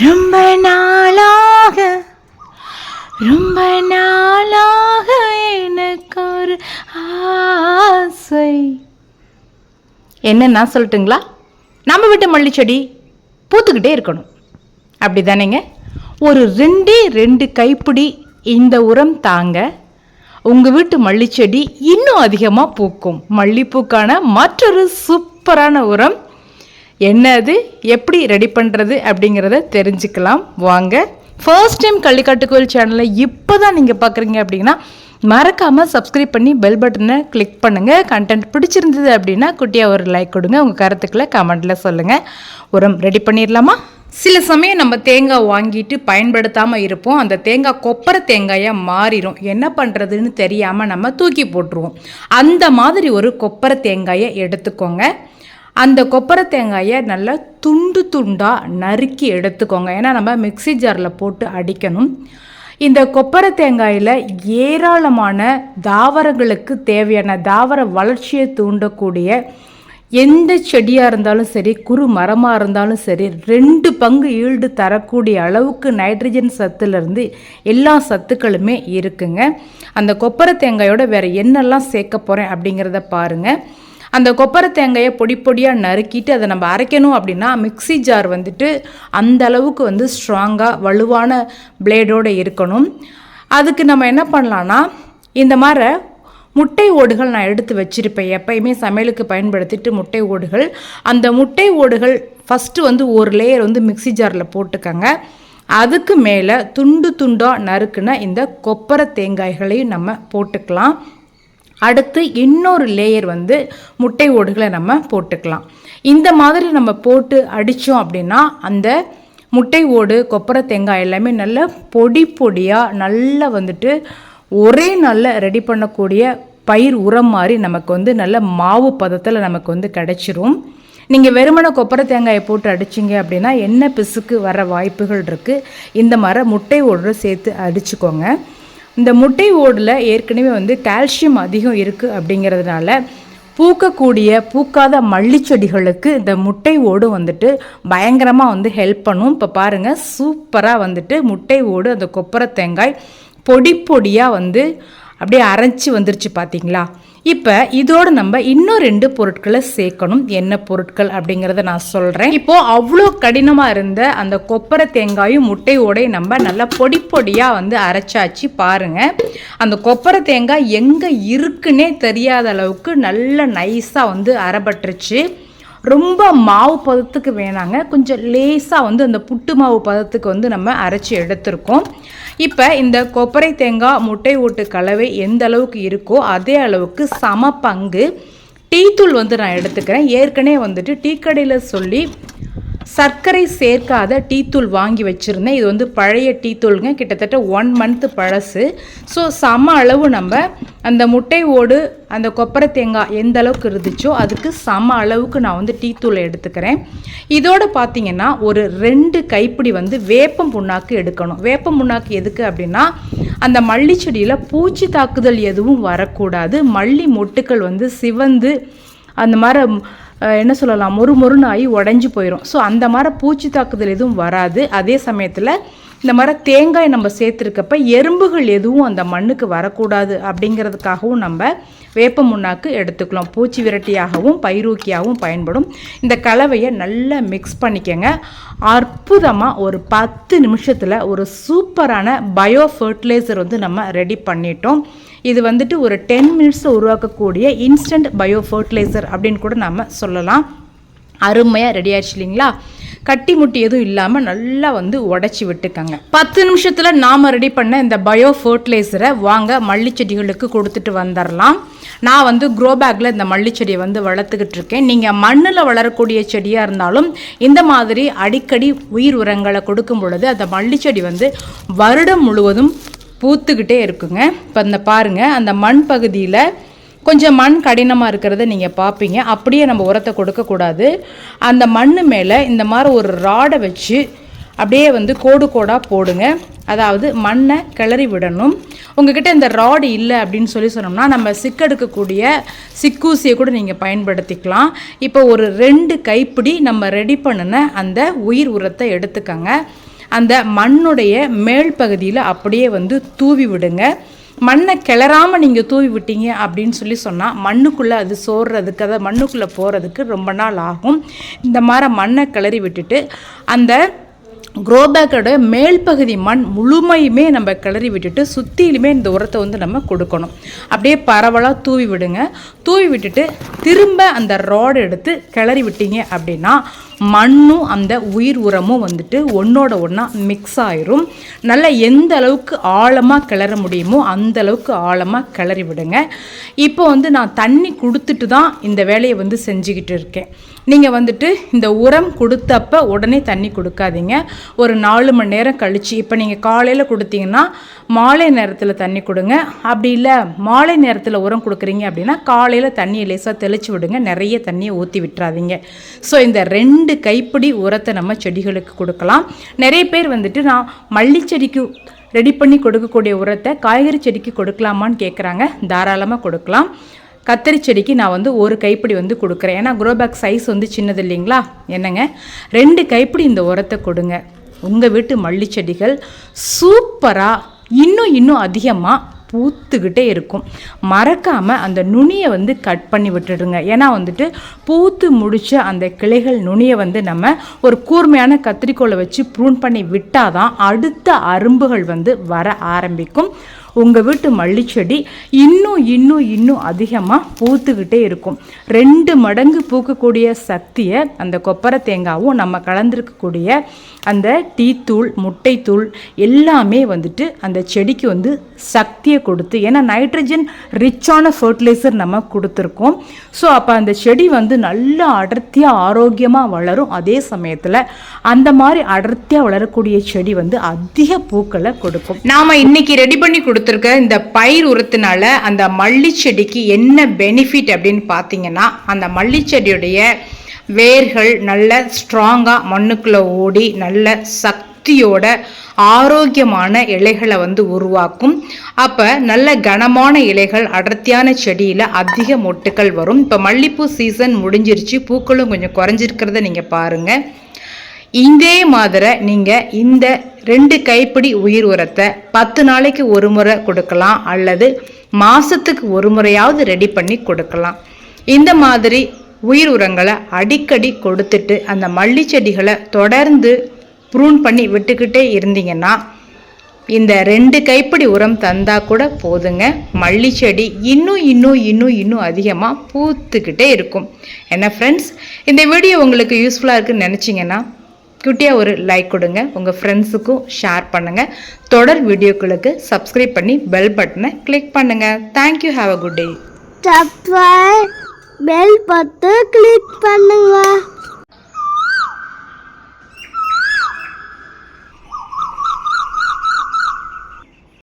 ரொம்ப நாளாக ரொம்ப நாளாக எனக்கு ஒரு ஆசை. என்னென்னா சொல்லட்டுங்களா? நம்ம வீட்டு மல்லிச்செடி பூத்துக்கிட்டே இருக்கணும். அப்படி தானேங்க ஒரு ரெண்டே ரெண்டு கைப்பிடி இந்த உரம் தாங்க உங்கள் வீட்டு மல்லிச்செடி இன்னும் அதிகமாக பூக்கும். மல்லிப்பூக்கான மற்றொரு சூப்பரான உரம் என்ன அது எப்படி ரெடி பண்ணுறது அப்படிங்கிறத தெரிஞ்சுக்கலாம். வாங்க. ஃபர்ஸ்ட் டைம் கள்ளிக்காட்டு கோயில் சேனலை இப்போ தான் நீங்கள் பார்க்குறீங்க அப்படின்னா மறக்காமல் சப்ஸ்கிரைப் பண்ணி பெல் பட்டனை கிளிக் பண்ணுங்கள் கண்டென்ட் பிடிச்சிருந்தது அப்படின்னா குட்டியாக ஒரு லைக் கொடுங்க. உங்கள் கருத்துக்களை கமெண்ட்டில் சொல்லுங்கள் உரம் ரெடி பண்ணிடலாமா? சில சமயம் நம்ம தேங்காய் வாங்கிட்டு பயன்படுத்தாமல் இருப்போம். அந்த தேங்காய் கொப்பரை தேங்காயாக மாறிடும் என்ன பண்ணுறதுன்னு தெரியாமல் நம்ம தூக்கி போட்டுருவோம். அந்த மாதிரி ஒரு கொப்பரை தேங்காயை எடுத்துக்கோங்க. அந்த கொப்பரை தேங்காயை நல்லா துண்டு துண்டாக நறுக்கி எடுத்துக்கோங்க. ஏன்னா நம்ம மிக்ஸி ஜாரில் போட்டு அடிக்கணும். இந்த கொப்பரை தேங்காயில் ஏராளமான தாவரங்களுக்கு தேவையான தாவர வளர்ச்சியை தூண்டக்கூடிய எந்த செடியாக இருந்தாலும் சரி குறு மரமாக இருந்தாலும் சரி ரெண்டு பங்கு ஈல்டு தரக்கூடிய அளவுக்கு நைட்ரஜன் சத்துலேருந்து எல்லா சத்துக்களுமே இருக்குங்க. அந்த கொப்பரை தேங்காயோட வேறு என்னெல்லாம் சேர்க்க போகிறேன் அப்படிங்கிறத பாருங்கள் அந்த கொப்பரை தேங்காயை பொடி பொடியாக நறுக்கிட்டு அதை நம்ம அரைக்கணும் அப்படின்னா மிக்ஸி ஜார் வந்துட்டு அந்த அளவுக்கு வந்து ஸ்ட்ராங்காக வலுவான பிளேடோடு இருக்கணும். அதுக்கு நம்ம என்ன பண்ணலான்னா இந்த மாதிரி முட்டை ஓடுகள் நான் எடுத்து வச்சுருப்பேன். எப்பயுமே சமையலுக்கு பயன்படுத்திட்டு முட்டை ஓடுகள். அந்த முட்டை ஓடுகள் ஃபஸ்ட்டு வந்து ஒரு லேயர் வந்து மிக்ஸி ஜாரில் போட்டுக்கங்க. அதுக்கு மேலே துண்டு துண்டாக நறுக்குன இந்த கொப்பரை தேங்காய்களையும் நம்ம போட்டுக்கலாம். அடுத்து இன்னொரு லேயர் வந்து முட்டை ஓடுகளை நம்ம போட்டுக்கலாம். இந்த மாதிரி நம்ம போட்டு அடித்தோம் அப்படின்னா அந்த முட்டை ஓடு கொப்பரை தேங்காய் எல்லாமே நல்ல பொடி பொடியாக நல்லா வந்துட்டு ஒரே நாளில் ரெடி பண்ணக்கூடிய பயிர் உரம் மாதிரி நமக்கு வந்து நல்ல மாவு பதத்தில் நமக்கு வந்து கிடச்சிரும். நீங்கள் வெறுமனை கொப்பரை தேங்காயை போட்டு அடிச்சிங்க அப்படின்னா என்ன பிசுக்கு வர வாய்ப்புகள் இருக்குது இந்த மாதிரி முட்டை ஓடு சேர்த்து அடிச்சுக்கோங்க. இந்த முட்டை ஓடில் ஏற்கனவே வந்து கால்சியம் அதிகம் இருக்குது அப்படிங்கிறதுனால பூக்கக்கூடிய பூக்காத மல்லிச்செடிகளுக்கு இந்த முட்டை ஓடு வந்துட்டு பயங்கரமாக வந்து ஹெல்ப் பண்ணும். இப்போ பாருங்கள் சூப்பராக வந்துட்டு முட்டை ஓடு அந்த கொப்பரை தேங்காய் பொடி பொடியாக வந்து அப்படியே அரைச்சி வந்துருச்சு பார்த்தீங்களா இப்போ இதோடு நம்ம இன்னும் ரெண்டு பொருட்களை சேர்க்கணும். என்ன பொருட்கள் அப்படிங்கிறத நான் சொல்கிறேன் இப்போது அவ்வளோ கடினமாக இருந்த அந்த கொப்பரை தேங்காயும் முட்டையோடையும் நம்ம நல்லா பொடி பொடியாக வந்து அரைச்சாச்சு பாருங்கள் அந்த கொப்பரை தேங்காய் எங்கே இருக்குன்னே தெரியாத அளவுக்கு நல்ல நைஸாக வந்து அரைபட்டுருச்சு. ரொம்ப மாவு பதத்துக்கு வேணாங்க. கொஞ்சம் லேசாக வந்து அந்த புட்டு மாவு பதத்துக்கு வந்து நம்ம அரைச்சி எடுத்திருக்கோம். இப்போ இந்த கொப்பரை தேங்காய் முட்டை ஓட்டு கலவை எந்த அளவுக்கு இருக்கோ அதே அளவுக்கு சம பங்கு. டீத்தூள் வந்து நான் எடுத்துக்கிறேன். ஏற்கனவே வந்துட்டு டீ கடையில் சொல்லி சர்க்கரை சேர்க்காத டீத்தூள் வாங்கி வச்சுருந்தேன். இது வந்து பழைய டீத்தூளுங்க கிட்டத்தட்ட ஒன் மந்த்து பழசு. ஸோ சம அளவு நம்ம அந்த முட்டை ஓடு அந்த கொப்பரை தேங்காய் எந்த அளவுக்கு இருந்துச்சோ அதுக்கு சம அளவுக்கு நான் வந்து டீத்தூளை எடுத்துக்கிறேன். இதோடு பார்த்தீங்கன்னா ஒரு ரெண்டு கைப்பிடி வந்து வேப்பம் புண்ணாக்கு எடுக்கணும். வேப்பம் புண்ணாக்கு எதுக்கு அப்படின்னா அந்த மல்லி செடியில் பூச்சி தாக்குதல் எதுவும் வரக்கூடாது. மல்லி மொட்டுக்கள் வந்து சிவந்து அந்த மாதிரி என்ன சொல்லலாம் மொறு மொறுன்னு ஆகி உடஞ்சி போயிடும் ஸோ அந்த மாதிரி பூச்சி தாக்குதல் எதுவும் வராது. அதே சமயத்தில் இந்த மாதிரி தேங்காய் நம்ம சேர்த்துருக்கப்ப எறும்புகள் எதுவும் அந்த மண்ணுக்கு வரக்கூடாது அப்படிங்கிறதுக்காகவும் நம்ம வேப்ப முன்னாக்கு எடுத்துக்கலாம். பூச்சி விரட்டியாகவும் பைரூக்கியாகவும் பயன்படும். இந்த கலவையை நல்லா மிக்ஸ் பண்ணிக்கங்க. அற்புதமாக ஒரு பத்து நிமிஷத்தில் ஒரு சூப்பரான பயோ ஃபர்டிலைசர் வந்து நம்ம ரெடி பண்ணிட்டோம். இது வந்துட்டு ஒரு டென் மினிட்ஸில் உருவாக்கக்கூடிய இன்ஸ்டன்ட் பயோ ஃபர்டிலைசர் அப்படின்னு கூட நம்ம சொல்லலாம். அருமையாக ரெடி ஆயிடுச்சு இல்லைங்களா? கட்டி முட்டி எதுவும் இல்லாமல் நல்லா வந்து உடச்சி விட்டுக்கங்க. பத்து நிமிஷத்தில் நாம் ரெடி பண்ண இந்த பயோ ஃபர்டிலைசரை வாங்க மல்லிச்செடிகளுக்கு கொடுத்துட்டு வந்துடலாம் நான் வந்து க்ரோ பேக்கில் இந்த மல்லிச்செடியை வந்து வளர்த்துக்கிட்டு இருக்கேன். நீங்கள் மண்ணில் வளரக்கூடிய செடியாக இருந்தாலும் இந்த மாதிரி அடிக்கடி உயிர் உரங்களை கொடுக்கும் பொழுது அந்த மல்லிச்செடி வந்து வருடம் முழுவதும் பூத்துக்கிட்டே இருக்குங்க. இப்போ இந்த பாருங்கள் அந்த மண் பகுதியில் கொஞ்சம் மண் கடினமாக இருக்கிறத நீங்கள் பார்ப்பீங்க அப்படியே நம்ம உரத்தை கொடுக்கக்கூடாது அந்த மண் மேலே இந்த மாதிரி ஒரு ராடை வச்சு அப்படியே வந்து கோடு கோடாக போடுங்க. அதாவது மண்ணை கிளறி விடணும். உங்ககிட்ட இந்த ராடு இல்லை அப்படின்னு சொல்லி சொன்னோம்னா நம்ம சிக்கெடுக்கக்கூடிய சிக்கூசியை கூட நீங்கள் பயன்படுத்திக்கலாம். இப்போ ஒரு ரெண்டு கைப்பிடி நம்ம ரெடி பண்ணின அந்த உயிர் உரத்தை எடுத்துக்கங்க. அந்த மண்ணுடைய மேல் பகுதியில் அப்படியே வந்து தூவி விடுங்க. மண்ணை கிளறாமல் நீங்கள் தூவி விட்டீங்க அப்படின்னு சொல்லி சொன்னால் மண்ணுக்குள்ளே அது சோறுறதுக்கு அதை மண்ணுக்குள்ளே போகிறதுக்கு ரொம்ப நாள் ஆகும். இந்த மாதிரி மண்ணை கிளறி விட்டுட்டு அந்த க்ரோபேக்கோட மேல் பகுதி மண் முழுமையுமே நம்ம கிளறி விட்டுட்டு சுற்றிலுமே இந்த உரத்தை வந்து நம்ம கொடுக்கணும். அப்படியே பரவலாக தூவி விடுங்க. தூவி விட்டுட்டு திரும்ப அந்த ராடு எடுத்து கிளறி விட்டீங்க அப்படின்னா மண்ணும் அந்த உயிர் உரமும் வந்துட்டு ஒன்றோட ஒன்றா மிக்ஸ் ஆயிரும். நல்லா எந்த அளவுக்கு ஆழமாக கிளற முடியுமோ அந்த அளவுக்கு ஆழமாக கிளறி விடுங்க. இப்போ வந்து நான் தண்ணி கொடுத்துட்டு தான் இந்த வேலையை வந்து செஞ்சுக்கிட்டு இருக்கேன். நீங்கள் வந்துட்டு இந்த உரம் கொடுத்தப்ப உடனே தண்ணி கொடுக்காதீங்க. ஒரு நாலு மணி நேரம் கழித்து இப்போ நீங்கள் காலையில் கொடுத்தீங்கன்னா மாலை நேரத்தில் தண்ணி கொடுங்க. அப்படி இல்லை மாலை நேரத்தில் உரம் கொடுக்குறீங்க அப்படின்னா காலையில் தண்ணியை லேசாக தெளித்து விடுங்க. நிறைய தண்ணியை ஊற்றி விட்டுறாதீங்க. ஸோ இந்த ரெண்டு கைப்பிடி உரத்தை நம்ம செடிகளுக்கு கொடுக்கலாம். நிறைய பேர் வந்துட்டு நான் மல்லி செடிக்கு ரெடி பண்ணி கொடுக்கக்கூடிய உரத்தை காய்கறி செடிக்கு கொடுக்கலாமான்னு கேட்குறாங்க தாராளமாக கொடுக்கலாம். கத்தரி செடிக்கு நான் வந்து ஒரு கைப்பிடி வந்து கொடுக்குறேன். ஏன்னா குரோபேக் சைஸ் வந்து சின்னது இல்லைங்களா? என்னங்க? ரெண்டு கைப்பிடி இந்த உரத்தை கொடுங்க. உங்கள் வீட்டு மல்லி செடிகள் சூப்பராக இன்னும் இன்னும் அதிகமாக பூத்துக்கிட்டே இருக்கும். மறக்காமல் அந்த நுனியை வந்து கட் பண்ணி விட்டுடுங்க. ஏன்னா வந்துட்டு பூத்து முடித்த அந்த கிளைகள் நுனியை வந்து நம்ம ஒரு கூர்மையான கத்திரிக்கோலை வச்சு ப்ரூன் பண்ணி விட்டால் தான் அடுத்த அரும்புகள் வந்து வர ஆரம்பிக்கும். உங்கள் வீட்டு மல்லிச்செடி இன்னும் இன்னும் இன்னும் அதிகமாக பூத்துக்கிட்டே இருக்கும். ரெண்டு மடங்கு பூக்கக்கூடிய சக்தியை அந்த கொப்பரை தேங்காவும் நம்ம கலந்துருக்கக்கூடிய அந்த டீத்தூள் முட்டைத்தூள் எல்லாமே வந்துட்டு அந்த செடிக்கு வந்து சக்தியை கொடுத்து ஏன்னா நைட்ரஜன் ரிச்சான ஃபர்டிலைசர் நம்ம கொடுத்துருக்கோம். ஸோ அப்போ அந்த செடி வந்து நல்லா அடர்த்தியாக ஆரோக்கியமாக வளரும். அதே சமயத்தில் அந்த மாதிரி அடர்த்தியாக வளரக்கூடிய செடி வந்து அதிக பூக்களை கொடுக்கும். நாம் இன்னைக்கு ரெடி பண்ணி கொடுத்துருக்க இந்த பயிர் உரத்தினால அந்த மல்லி செடிக்கு என்ன பெனிஃபிட் அப்படின்னு பார்த்தீங்கன்னா அந்த மல்லி செடியுடைய வேர்கள் நல்ல ஸ்ட்ராங்காக மண்ணுக்குள்ளே ஓடி நல்ல சக்தியோட ஆரோக்கியமான இலைகளை வந்து உருவாக்கும். அப்போ நல்ல கனமான இலைகள் அடர்த்தியான செடியில் அதிக மொட்டுக்கள் வரும். இப்போ மல்லிப்பூ சீசன் முடிஞ்சிருச்சு பூக்களும் கொஞ்சம் குறைஞ்சிருக்கிறத நீங்கள் பாருங்கள் இதே மாதிரி நீங்கள் இந்த ரெண்டு கைப்பிடி உயிர் உரத்தை பத்து நாளைக்கு ஒரு முறை கொடுக்கலாம் அல்லது மாதத்துக்கு ஒரு முறையாவது ரெடி பண்ணி கொடுக்கலாம். இந்த மாதிரி உயிர் உரங்களை அடிக்கடி கொடுத்துட்டு அந்த மல்லி செடிகளை தொடர்ந்து ப்ரூன் பண்ணி விட்டுக்கிட்டே இருந்தீங்கன்னா இந்த ரெண்டு கைப்பிடி உரம் தந்தா கூட போதுங்க. மல்லி செடி இன்னும் இன்னும் இன்னும் இன்னும் அதிகமாக பூத்துக்கிட்டே இருக்கும். என்ன ஃப்ரெண்ட்ஸ் இந்த வீடியோ உங்களுக்கு யூஸ்ஃபுல்லாக இருக்குன்னு நினச்சிங்கன்னா குட்டியாக ஒரு லைக் கொடுங்க. உங்கள் ஃப்ரெண்ட்ஸுக்கும் ஷேர் பண்ணுங்கள் தொடர் வீடியோக்களுக்கு சப்ஸ்கிரைப் பண்ணி பெல் பட்டனை கிளிக் பண்ணுங்கள் thank you have a good day subscribe bell பட்டு கிளிக் பண்ணுங்கள்